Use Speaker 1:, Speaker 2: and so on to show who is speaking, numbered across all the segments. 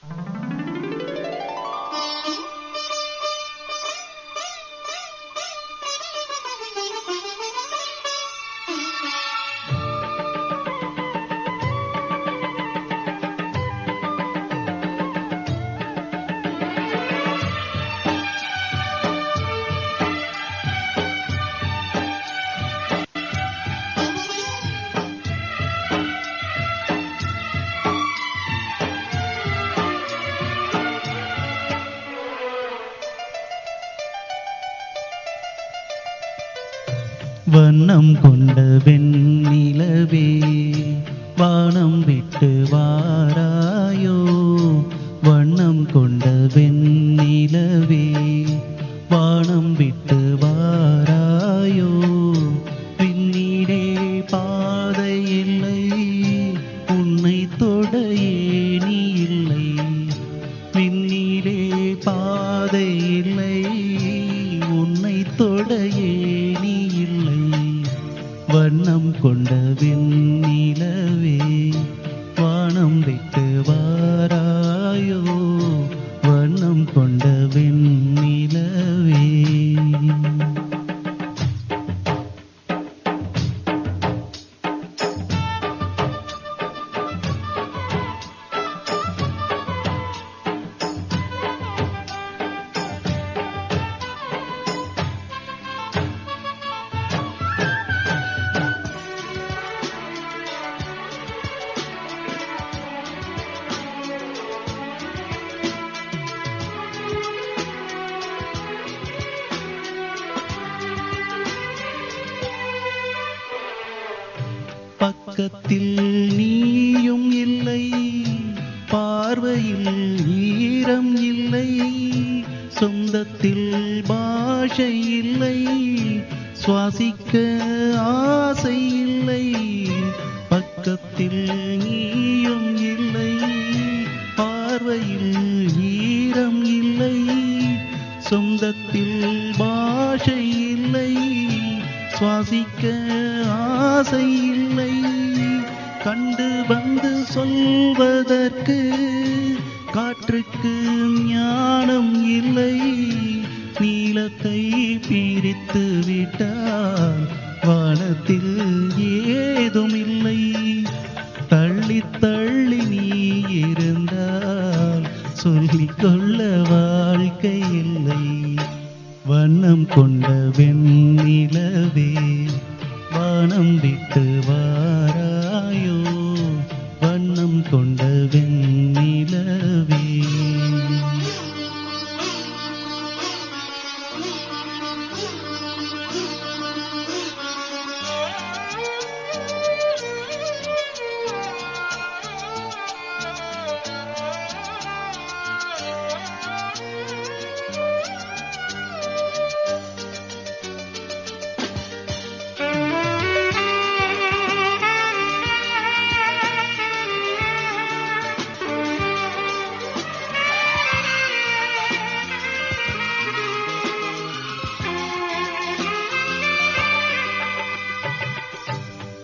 Speaker 1: Thank you. வண்ணம் கொண்ட வெண்ணிலவே வானம் விட்டு வாராயோ? வண்ணம் கொண்ட வெண்ணிலவே வானம் விட்டு வாராயோ? பின்னிடே பாதை இல்லை உன்னை தொட ஏணி இல்லை. விண்ணிலே பாதை இல்லை வண்ணம் கொண்ட வெண்ணிலவே பக்கத்தில் நீயும் இல்லை பார்வையில் ஈரம் இல்லை சொந்தத்தில் பாஷை இல்லை சுவாசிக்க ஆசை இல்லை பக்கத்தில் நீயும் இல்லை பார்வையில் ஈரம் இல்லை சொந்தத்தில் பாஷை இல்லை சுவாசிக்க ஆசை இல்லை கண்டு வந்து சொல்வதற்கு காற்றுக்கு ஞானம் இல்லை. நீளத்தை பிரித்து விட்டால் வானத்தில் ஏதும் இல்லை தள்ளி தள்ளி நீ இருந்தால் சொல்லிக்கொள்ள வாழ்க்கை இல்லை. வண்ணம் கொண்ட வெண்ணிலவே வானம் விட்டு வா கொண்ட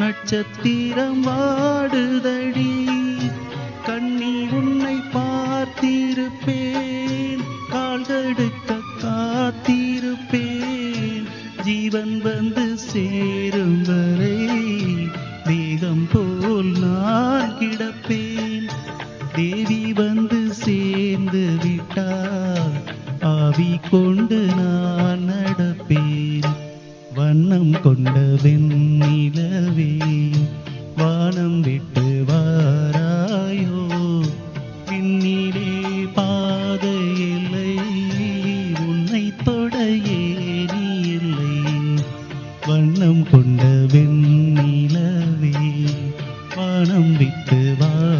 Speaker 1: நட்சத்திரம் வாடுதடி கண்ணி உன்னை பார்த்திருப்பேன் கால்கடுக்க காத்திருப்பேன். ஜீவன் வந்து சேரும் வரை தேகம் போல் நான் கிடப்பேன். தேவி வந்து சேர்ந்து விட்டால் ஆவி கொண்டு நான் நடப்பேன். வண்ணம் கொண்ட வெண்ணிலவே